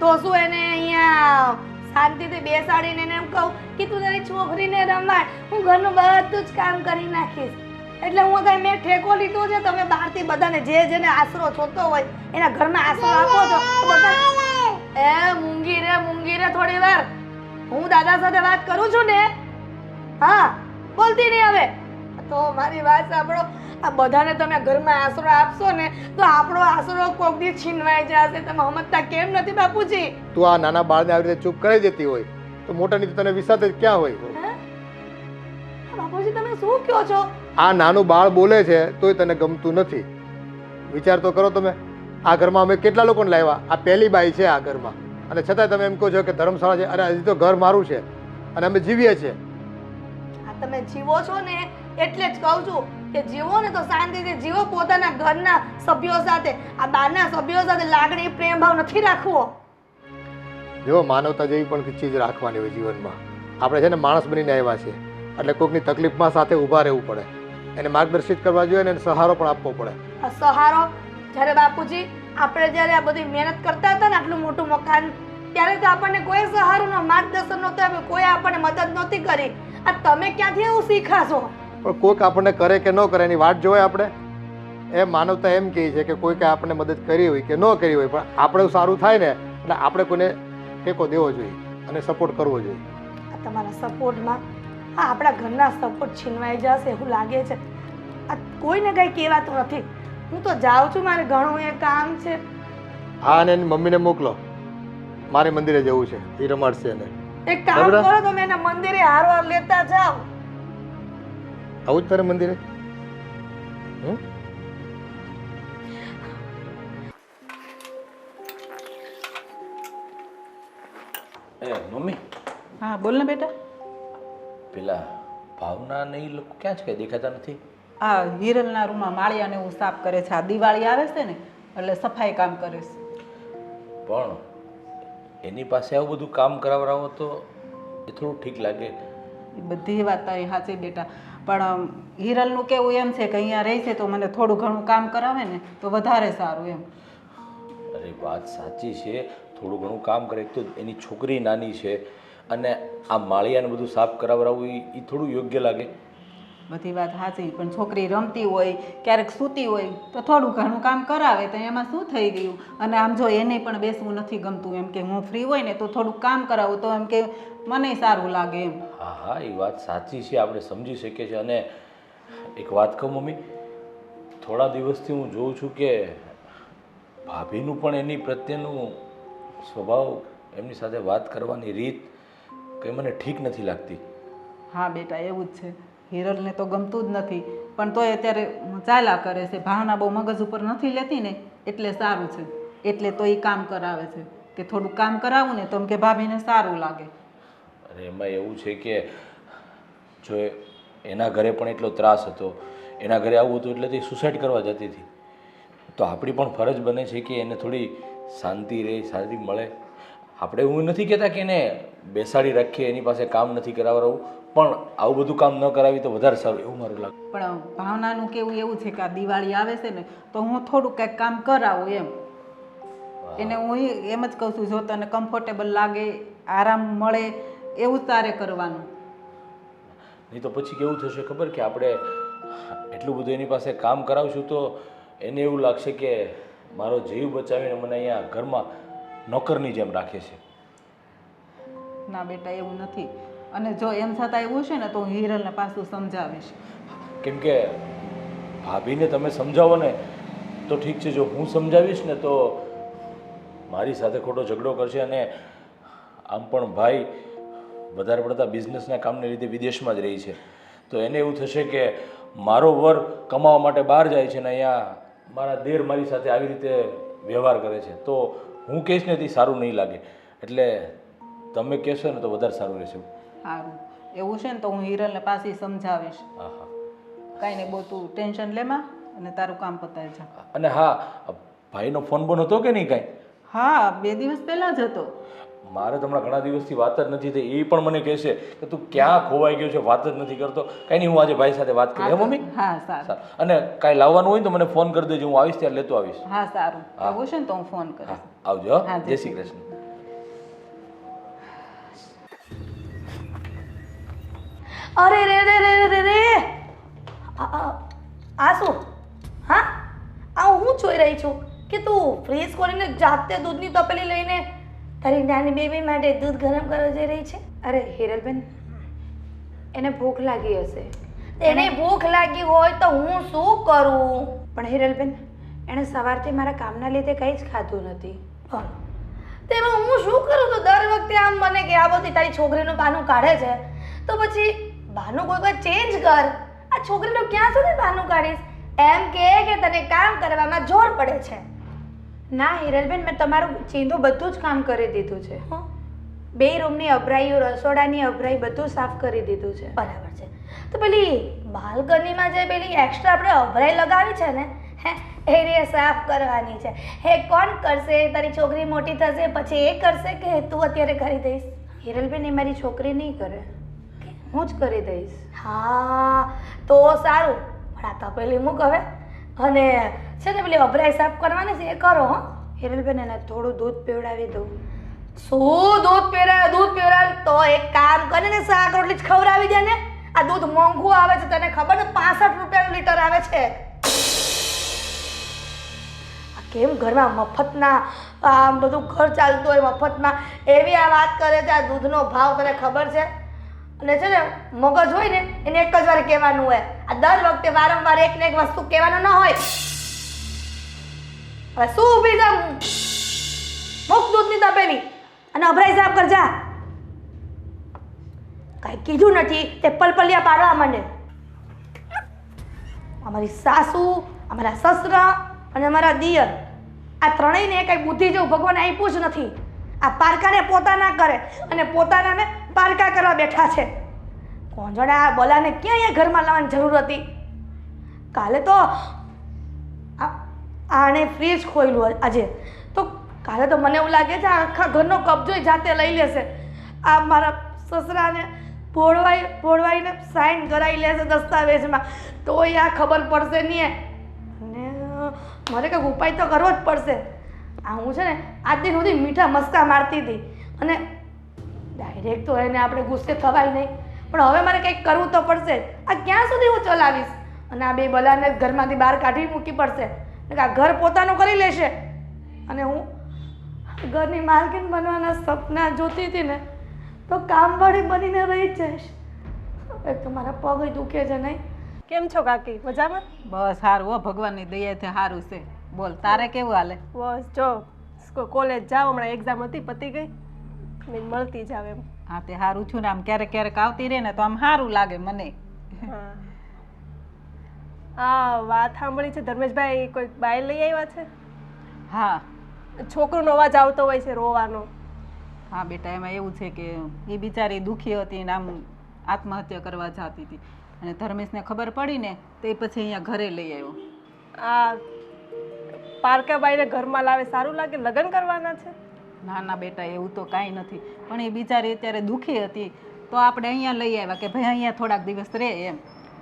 તો શું એને અહીંયા શાંતિથી બેસાડીને એને એમ કહું કે તું તારી છોકરીને રમાડ, હું ઘરનું બધું જ કામ કરી નાખીશ. એટલે હું કઈ મેં ઠેકો લીધો છે, તમે બહારથી બધાને જે જેને આશરો જોતો હોય, એના ઘરમાં આશરો આપો છો. એ મૂંગી રે મૂંગી રે થોડી વાર. હું દાદા સાથે વાત કરું છું ને? હા, બોલતી નહીં હવે. તો મારી વાત સાંભળો. આ બધાને તમે ઘરમાં આશરો આપશો ને તો આપણો આશરો કોક દી છીનવાઈ જશે. તમે હમજતા કેમ નથી બાપુજી? તું આ નાના બાળને આવી રીતે ચૂપ કરી દેતી હોય તો મોટાની તો તને વિસાત જ ક્યાં હોય? હે? બાપુજી તમે શું કહો છો? આ નાનું બાળ બોલે છે તોય તને ગમતું નથી. વિચાર તો કરો તમે આ ઘરમાં અમે કેટલા લોકોને લાવ્યા? આ પહેલી બાઈ છે આ ઘરમાં. અને છતાંય તમે એમ કહો છો કે ધર્મશાળા છે. અરે હજી તો ઘર મારું છે અને અમે જીવીએ છીએ. આ તમે જીવો છો ને એટલે જ કહું છું કે જીવો ને તો શાંતિથી જીવો પોતાના ઘરના સભ્યો સાથે આ બહારના સભ્યો સાથે લાગણી પ્રેમ ભાવ નથી રાખવો. જો માનવતા જેવી પણ ચીજ રાખવાની હોય જીવનમાં. આપણે છે ને માણસ બનીને આવ્યા છે એટલે કોઈકની તકલીફમાં સાથે ઊભા રહેવું પડે. એને માર્ગદર્શિત કરવા જોઈએ અને સહારો પણ આપવો પડે. આ સહારો જ્યારે બાપુજી આપણે જ્યારે આ બધી મહેનત કરતા હતા ને આટલું મોટું મકાન ત્યારે તો આપણને કોઈ સહારો માર્ગદર્શન નહોતું આપ્યું કોઈ આપણને મદદ નહોતી કરી. આ તમે ક્યાંથી એવું શીખાશો પણ કોઈક આપણને કરે કે ન કરે એની વાટ જોવાય આપણે. એ માનવતા એમ કહે છે કે કોઈકે આપણને મદદ કરી હોય કે ન કરી હોય પણ આપણે સારું થાય ને એટલે આપણે કોઈને ટેકો દેવો જોઈએ અને સપોર્ટ કરવો જોઈએ. આ તમારા સપોર્ટમાં આ આપણા ઘરના સપોર્ટ છીનવાઈ જશે એવું લાગે છે. આ કોઈને કંઈ કહેવાતું નથી. હું તો જાઉં છું મારે ઘણું એ કામ છે. હા અને એની મમ્મીને મોકલો. મારે મંદિરે જવું છે એ રમાડશે એને. એક કામ. કરો તમે એના મંદિરે હારવાર લેતા જાઓ. આવું જ તારે મંદિરે? એ મમ્મી. હા બોલ ને બેટા. પેલા ભાવના ને એ લોકો ક્યાં છે? કઈ દેખાતા નથી? આ હિરલના રૂમમાં માળિયાને એવું સાફ કરે છે. આ દિવાળી આવે છે ને એટલે સફાઈ કામ કરે છે. પણ એની પાસે આવું બધું કામ કરાવરાવો તો એ થોડું ઠીક લાગે. એ બધી વાત તારી સાચી બેટા. પણ હિરલનું કેવું એમ છે કે અહીંયા રહે છે તો મને થોડું ઘણું કામ કરાવે ને તો વધારે સારું એમ. અરે વાત સાચી છે. થોડું ઘણું કામ કરે એક તો એની છોકરી નાની છે અને આ માળિયાને બધું સાફ કરાવડાવવું એ થોડું યોગ્ય લાગે. બધી વાત સાચી પણ છોકરી રમતી હોય ક્યારેક સૂતી હોય તો થોડું ઘણું કામ કરાવે તો એમાં શું થઈ ગયું? અને આમ જો એને પણ બેસવું નથી ગમતું એમ કે હું ફ્રી હોય ને તો થોડુંક કામ કરાવું તો એમ કે મને સારું લાગે એમ. હા હા એ વાત સાચી છે આપણે સમજી શકીએ છીએ. અને એક વાત કહું મમ્મી થોડા દિવસથી હું જોઉં છું કે ભાભીનું પણ એની પ્રત્યેનું સ્વભાવ એમની સાથે વાત કરવાની રીત કંઈ મને ઠીક નથી લાગતી. હા બેટા એવું જ છે. હિરલને તો ગમતું જ નથી. પણ તોય અત્યારે ચાલ્યા કરે છે. ભાવના બહુ મગજ ઉપર નથી લેતી ને એટલે સારું છે. એટલે તો એ કામ કરાવે છે. કે થોડું કામ કરાવું ને તો કે ભાભીને સારું લાગે. અને એમાં એવું છે કે જો એના ઘરે પણ એટલો ત્રાસ હતો એના ઘરે આવું હતું એટલે તે સુસાઇડ કરવા જતી હતી. તો આપણી પણ ફરજ બને છે કે એને થોડી શાંતિ રહે શાંતિ મળે. આપણે એવું નથી કહેતા કે એને બેસાડી રાખીએ એની પાસે કામ નથી કરાવડાવવું પણ આવું બધું કામ ન કરાવી તો વધારે સારું એવું મારું લાગે. પણ ભાવનાનું કેવું એવું છે કે આ દિવાળી આવે છે ને તો હું થોડુંક કંઈક કામ કરાવું એમ. એને હું એમ જ કહું છું જો તને કમ્ફર્ટેબલ લાગે આરામ મળે એવું તારે કરવાનું. નહીં તો પછી કેવું થશે ખબર કે આપણે એટલું બધું એની પાસે કામ કરાવશું તો એને એવું લાગશે કે મારો જીવ બચાવીને મને અહીંયા ઘરમાં નોકરની જેમ રાખે છે. ના બેટા એવું નથી. અને જો એમ છતાં એવું છે ને તો હું હિરલને પાછું સમજાવીશ. કેમ કે ભાભીને તમે સમજાવો ને તો ઠીક છે જો હું સમજાવીશ ને તો મારી સાથે ખોટો ઝઘડો કરશે અને આમ પણ ભાઈ વધારે પડતા બિઝનેસના કામને લીધે વિદેશમાં જ રહી છે. તો એને એવું થશે કે મારો વર કમાવા માટે બહાર જાય છે ને અહીંયા મારા દેર મારી સાથે આવી રીતે વ્યવહાર કરે છે. તો હું કહીશ ને તે સારું નહીં લાગે. એટલે તમે કહેશો ને તો વધારે સારું રહેશે. સારું એવું છે ને તો હું હિરલને પાછી સમજાવીશ. કાંઈ નહીં બહુ તું ટેન્શન લેમાં અને તારું કામ પતાવી જા. અને હા ભાઈનો ફોન બોન હતો કે નહીં કાંઈ? હા બે દિવસ પહેલા જ હતો. મારે તો હમણાં ઘણા દિવસથી વાત જ નથી થઈ. એ પણ મને કહેશે કે તું ક્યાં ખોવાઈ ગયો છે વાત જ નથી કરતો. કાંઈ નહીં હું આજે ભાઈ સાથે વાત કરી. મમ્મી? હા સારું. અને કાંઈ લાવવાનું હોય તો મને ફોન કરી દેજો. હું આવીશ ત્યારે લેતો આવીશ. હા સારું. આવું છે ને તો હું ફોન કરીશ. આવજો જય શ્રી કૃષ્ણ. અરે રે રે રે રે રે. આ શું? હા? આ હું જોઈ રહી છું? કે તું ફ્રીઝ ખોલીને જાતે દૂધની તપેલી લઈને તારી નાની બેબી માટે દૂધ ગરમ કરવા જઈ રહી છે? અરે હિરલબેન એને ભૂખ લાગી હશે. એને ભૂખ લાગી હોય તો હું શું કરું? પણ હિરલબેન એણે સવારથી મારા કામના લીધે કંઈ જ ખાધું નથી. તેમાં હું શું કરું? તો દર વખતે આમ મને કે આ બધી તારી છોકરીનું બાનું કાઢે છે. તો પછી બાનું કોઈ કોઈ ચેન્જ કર. આ છોકરીનું ક્યાં સુધી બાનું કાઢીશ? એમ કે કે તને કામ કરવામાં જોર પડે છે. ના હિરલબેન મેં તમારું ચીંધું બધું જ કામ કરી દીધું છે. હં? બે રૂમની અભરાઈઓ રસોડાની અભરાઈ બધું સાફ કરી દીધું છે. બરાબર છે. તો પેલી બાલ્કનીમાં જે પેલી એક્સ્ટ્રા આપણે અભરાઈ લગાવી છે ને હે એ રે સાફ કરવાની છે. હે કોણ કરશે? તારી છોકરી મોટી થશે પછી એ કરશે કે તું અત્યારે કરી દઈશ? હિરલબેન એ મારી છોકરી નહીં કરે. હું જ કરી દઈશ. હા તો સારું. પણ આ તપેલી મૂક હવે. અને છે ને પેલી અભરાઈ સાફ કરવાની છે એ કરો હો. હિરલબેન એને થોડું દૂધ પીવડાવી દઉં. શું દૂધ પીવડાવે? દૂધ પીવડાવે તો એક કામ કરે ને શાક રોટલી જ ખવડાવી દે ને. આ દૂધ મોંઘું આવે છે તને ખબર છે? પાસઠ રૂપિયાનું લીટર આવે છે. કેમ ઘરમાં મફતના આમ બધું ઘર ચાલતું હોય મફતમાં? એવી આ વાત કરે છે આ દૂધનો ભાવ તને ખબર છે? અને છે ને, મગજ હોય ને, એને એક જ વાર કહેવાનું હોય. આ દર વખતે વારંવાર એક ને એક વસ્તુ કહેવાનું ન હોય. હવે શું ઊભી છે મુક દૂધની તપેલી. અને અભરાઈ સાફ કર જા. કાંઈ કીધું નથી, તે પલપલિયા પાડવા માંડે. અમારી સાસુ, અમારા સસરા અને અમારા દિયર, આ ત્રણેયને કાંઈ બુદ્ધિ જેવું ભગવાન આપ્યું જ નથી. આ પારકાને પોતાના કરે અને પોતાનાને પારકા કરવા બેઠા છે. કોણ જાણે આ બલાને ક્યાં અહીંયા ઘરમાં લાવવાની જરૂર હતી? કાલે તો આણે ફ્રીજ ખોલ્યું આજે. તો કાલે તો મને એવું લાગે છે આખા ઘરનો કબજો જાતે લઈ લેશે. આ મારા સસરાને ભોળવાઈ ભોળવાઈને સાઈન કરાવી લેશે દસ્તાવેજમાં. તોય આ ખબર પડશે નહીં અને મારે કંઈક ઉપાય તો કરવો જ પડશે. આ હું છે ને આજ સુધી મીઠા મસ્કા મારતી હતી. અને ડાયરેક્ટ તો એને આપણે ગુસ્સે થવાય નહીં. પણ હવે મારે કંઈક કરવું તો પડશે. આ ક્યાં સુધી હું ચલાવીશ? અને આ બે બલાને ઘરમાંથી બહાર કાઢી મૂકી પડશે. આ ઘર પોતાનું કરી લેશે. અને હું ઘરની માલકીન બનવાના સપના જોતી હતી ને તો કામવાળી બનીને રહી જઈશ. હવે તો મારા પગ દુખે છે નહીં. કેમ છો કાકી? મજામાં? બસ સારું હો ભગવાનની દયાથી સારું છે. બોલ તારે કેવું હાલે? બસ જો કોલેજ જાવ હમણાં એક્ઝામ હતી પતી ગઈ. મેં મળતી જ એમ. હા તે સારું છું ને આમ ક્યારેક ક્યારેક આવતી રહે ને તો આમ સારું લાગે મને. હા. આ વાત સાંભળી છે ધર્મેશભાઈ કોઈ બાય લઈ આવ્યા છે? હા. છોકરોનો અવાજ આવતો હોય છે રોવાનો. હા બેટા એમાં એવું છે કે એ બિચારી દુઃખી હતી ને આમ આત્મહત્યા કરવા જતી હતી. અને ધર્મેશને ખબર પડી ને તે પછી અહીંયા ઘરે લઈ આવ્યો. આ પારકાબાઈને ઘરમાં લાવે સારું લાગે? લગ્ન કરવાના છે? ના ના બેટા એવું તો કાંઈ નથી. પણ એ બિચારી અત્યારે દુઃખી હતી. તો આપણે અહીંયા લઈ આવ્યા કે ભાઈ અહીંયા થોડાક દિવસ રહે એમ.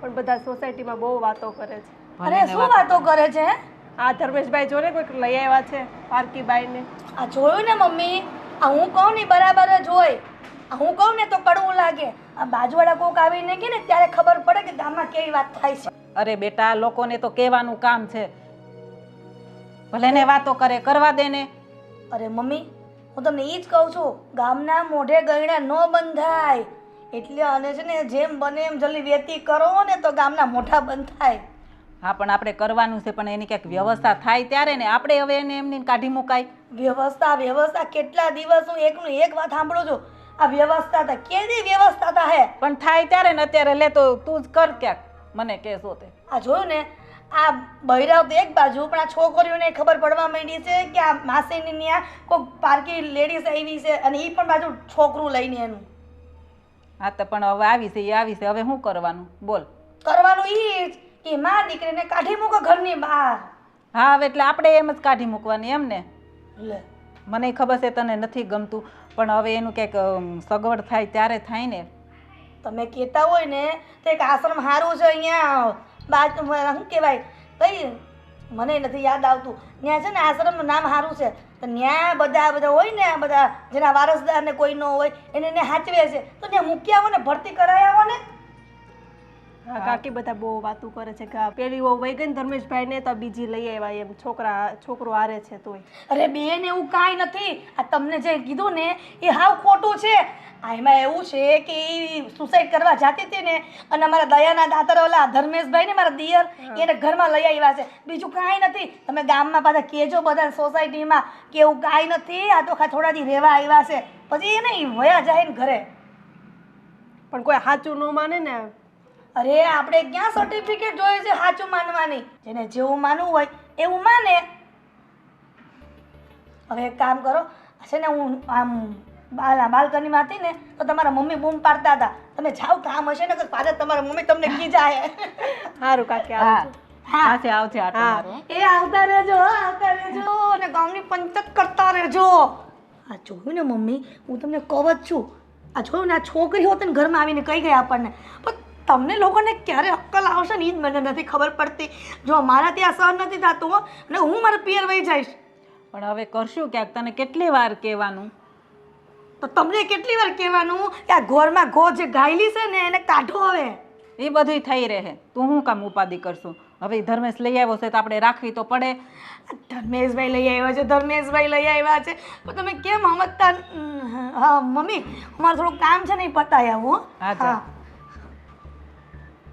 પણ બધા સોસાયટીમાં બહુ વાતો કરે છે. અરે શું વાતો કરે. છે હે? આ ધર્મેશભાઈ જોને કોઈક લઈ આવ્યા છે પાર્કીબાઈને. આ જોયું ને મમ્મી? આ હું કહું ને બરાબર જ હોય. આ હું કહું ને તો કડવું લાગે. આ બાજુવાળા કોક આવીને કે ને ત્યારે ખબર પડે કે ગામમાં કેવી વાત થાય છે. અરે બેટા લોકોને તો કહેવાનું કામ છે. ભલે ને વાતો કરે કરવા દે ને. અરે મમ્મી હું તમને એ જ કહું છું ગામના મોઢે ગયણા ન બંધાય. એટલે અને છે ને જેમ બને એમ જલ્દી વેતી કરો ને તો ગામના મોઢા બંધ થાય હા પણ આપણે કરવાનું છે પણ એની ક્યાંક વ્યવસ્થા થાય ત્યારે ને આપણે હવે એને એમની કાઢી મુકાય. વ્યવસ્થા વ્યવસ્થા કેટલા દિવસ હું એકનું એક વાત સાંભળું છું. આ વ્યવસ્થા તો કેવી વ્યવસ્થા હતા હે? પણ થાય ત્યારે ને અત્યારે લે તો તું જ કર ક્યાંક. મને કહેશો તે. આ જોયું ને આ બૈરાવ તો એક બાજુ પણ આ છોકરીઓને ખબર પડવા માંડી છે કે આ માસીની ત્યાં કોઈ પારકી લેડીઝ આવી છે અને એ પણ બાજુ છોકરું લઈને એનું. હા તો પણ હવે આવી છે એ આવી છે. હવે શું કરવાનું? બોલ. કરવાનું એ જ કે માં દીકરીને કાઢી મૂકો ઘરની બહાર. હા હવે એટલે આપણે એમ જ કાઢી મૂકવાની એમ ને? લે. મને ખબર છે તને નથી ગમતું પણ હવે એનું કંઈક સગવડ થાય ત્યારે થાય ને. તમે કહેતા હોય ને તો એક આશ્રમ સારું છે અહીંયા. બાજ શું કહેવાય કઈ મને નથી યાદ આવતું. ત્યાં છે ને આશ્રમનું નામ સારું છે. તો ત્યાં બધા બધા હોય ને બધા જેના વારસદાર ને કોઈ ન હોય, એને સાચવે છે. તો ત્યાં મૂક્યા આવો ને, ભરતી કરાયા હોય ને. હા કાકી બધા બહુ વાતું કરે છે કે આ પેલી વહુ વઈ ગઈ ને ધર્મેશભાઈ ને તો બીજી લઈ આવ્યા એમ. છોકરા છોકરો હારે છે તોય. અરે બેન એવું કાંઈ નથી. આ તમને જે કીધું ને એ હાવ ખોટું છે. આ એમાં એવું છે કે એ સુસાઇડ કરવા જાતી હતી ને અને અમારા દયાના દાતર ઓલા ધર્મેશભાઈ ને મારા દિયર એને ઘરમાં લઈ આવ્યા છે. બીજું કાંઈ નથી. તમે ગામમાં પાછા કહેજો બધા સોસાયટીમાં કે એવું કાંઈ નથી. આ તો ખા થોડા દી રહેવા આવ્યા છે. પછી એને વયા જાય ને ઘરે. પણ કોઈ સાચું ન માને ને. અરે આપણે ક્યાં સર્ટિફિકેટ જોઈએ છે સાચું માનવાની? જેને જેવું માનવું હોય એવું માને. હવે એક કામ કરો છે ને હું આમ બાલ બાલ્કનીમાં હતી ને તો તમારા મમ્મી બૂમ પાડતા હતા. તમે જાઓ કામ હશે ને તો પાછા તમારા મમ્મી તમને ખીજાય સારું કાકી આવશે. મારો એ આવતા રહેજો આવતા રહેજો. અને ગામની પંચક કરતા રહેજો. આ જોયું ને મમ્મી હું તમને કહું જ છું. આ જોયું ને આ છોકરી હોત ને ઘરમાં આવીને કહી ગઈ આપણને. પણ તમને લોકોને ક્યારે અક્કલ આવશે ને એ જ મને નથી ખબર પડતી. જો મારા ત્યાં સહન નથી થતું હો, અને હું મારા પિયર વહી જઈશ. પણ હવે કરશું ક્યાંક? તને કેટલી વાર કહેવાનું? તો તમને કેટલી વાર કહેવાનું કે આ ઘોરમાં ઘો જે ગાયલી છે ને એને કાઢો હવે. એ બધુંય થઈ રહે. તું શું કામ ઉપાધિ કરશું? હવે ધર્મેશ લઈ આવ્યો છે તો આપણે રાખવી તો પડે. ધર્મેશભાઈ લઈ આવ્યા છે ધર્મેશભાઈ લઈ આવ્યા છે. પણ તમે કેમ સમજતા હા મમ્મી અમારે થોડું કામ છે ને એ પતાવી આવું હો. હા.